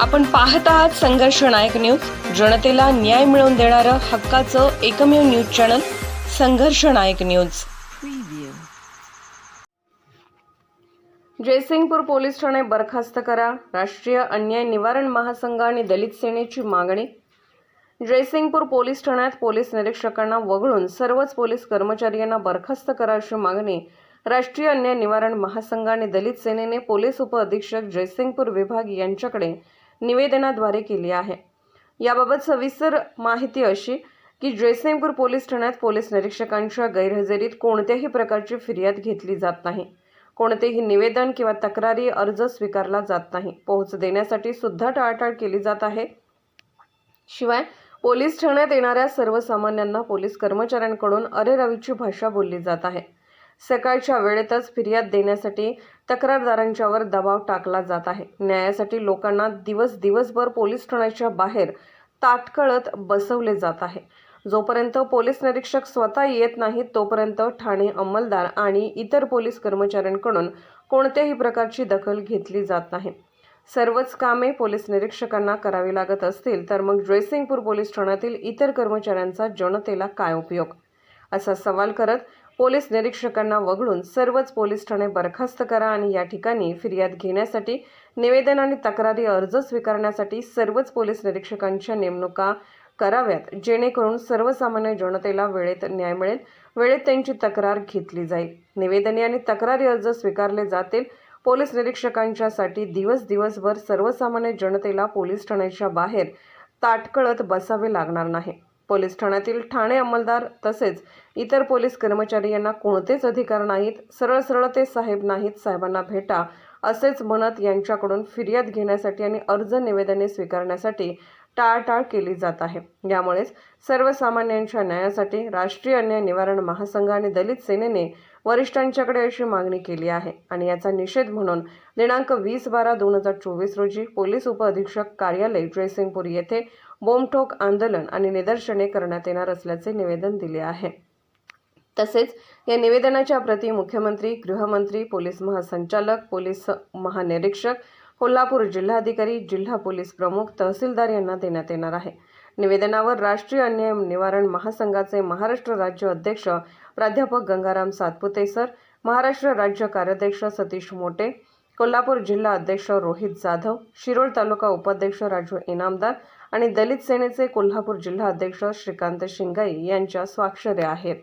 आपण पाहत आहात संघर्ष नायक न्यूज. जनतेला न्याय मिळवून देणारं हक्काचं एकमेव news channel Sangharsh Nayak news. Jaysingpur police Thane बरखास्त करा. राष्ट्रीय अन्याय निवारण महासंघ आणि दलित सेनेची मागणी. जयसिंगपूर पोलीस ठाण्यात पोलीस निरीक्षकांना वगळून सर्वच पोलीस कर्मचाऱ्यांना बरखास्त करा अशी मागणी राष्ट्रीय अन्याय निवारण महासंघ आणि दलित सेनेने पोलीस उपअधीक्षक जयसिंगपूर विभाग यांच्याकडे निवेदनाद्वारे केली आहे. याबाबत सविस्तर माहिती अशी की जयसिंगपूर पोलीस ठाण्यात पोलीस निरीक्षकांच्या गैरहजेरीत कोणत्याही प्रकारची फिर्याद घेतली जात नाही. कोणतेही निवेदन किंवा तक्रारी अर्ज स्वीकारला जात नाही. पोहोच देण्यासाठी सुद्धा टाळाटाळ केली जात आहे. शिवाय पोलीस ठाण्यात येणाऱ्या सर्वसामान्यांना पोलीस कर्मचाऱ्यांकडून अरेरावीची भाषा बोलली जात आहे. सकाळच्या वेळेतच फिर्याद देण्यासाठी तक्रारदारांच्यावर दबाव टाकला जात आहे. न्यायासाठी लोकांना दिवस दिवसभर पोलीस ठाण्याच्या बाहेर ताटकळत बसवले जात आहे. जोपर्यंत पोलीस निरीक्षक स्वतः येत नाहीत तोपर्यंत ठाणे अंमलदार आणि इतर पोलीस कर्मचाऱ्यांकडून कोणत्याही प्रकारची दखल घेतली जात नाही. सर्वच कामे पोलीस निरीक्षकांना करावी लागत असतील तर मग जयसिंगपूर पोलीस ठाण्यातील इतर कर्मचाऱ्यांचा जनतेला काय उपयोग? असा सवाल करत पोलीस निरीक्षकांना वगळून सर्वच पोलीस ठाणे बरखास्त करा आणि या ठिकाणी फिर्याद घेण्यासाठी निवेदन आणि तक्रारी अर्ज स्वीकारण्यासाठी सर्वच पोलीस निरीक्षकांच्या नेमणुका कराव्यात. जेणेकरून सर्वसामान्य जनतेला वेळेत न्याय मिळेल. वेळेत त्यांची तक्रार घेतली जाईल. निवेदने आणि तक्रारी अर्ज स्वीकारले जातील. पोलीस निरीक्षकांच्यासाठी दिवस दिवसभर सर्वसामान्य जनतेला पोलीस ठाण्याच्या बाहेर ताटकळत बसावे लागणार नाही. पोलीस ठाण्यातील ठाणे अंमलदार तसेच इतर पोलीस कर्मचारी यांना कोणतेच अधिकार नाहीत सरळ सरळ ते साहेब नाहीत साहेबांना भेटा असेच म्हणत यांच्याकडून फिर्याद घेण्यासाठी आणि अर्ज निवेदने स्वीकारण्यासाठी टाळाटाळ केली जात आहे. यामुळेच सर्वसामान्यांच्या न्यायासाठी राष्ट्रीय अन्याय निवारण महासंघ आणि दलित सेनेने वरिष्ठांच्याकडे अशी मागणी केली आहे आणि याचा निषेध म्हणून दिनांक वीस बारा दोन हजार चोवीस रोजी पोलीस उपअधीक्षक कार्यालय जयसिंगपूर येथे बोमठोक आंदोलन आणि निदर्शने करण्यात येणार असल्याचे निवेदन दिले आहे. तसेच या निवेदनाच्या प्रती मुख्यमंत्री गृहमंत्री पोलीस महासंचालक पोलीस महानिरीक्षक कोल्हापूर जिल्हाधिकारी जिल्हा पोलीस प्रमुख तहसीलदार यांना देण्यात येणार आहे. निवेदनावर राष्ट्रीय अन्याय निवारण महासंघाचे महाराष्ट्र राज्य अध्यक्ष प्राध्यापक गंगाराम सातपुते सर महाराष्ट्र राज्य कार्याध्यक्ष सतीश मोटे कोल्हापूर जिल्हा अध्यक्ष रोहित जाधव शिरोळ तालुका उपाध्यक्ष राजू इनामदार आणि दलित सेनेचे कोल्हापूर जिल्हा अध्यक्ष श्रीकांत शिंगाई यांच्या स्वाक्षऱ्या आहेत.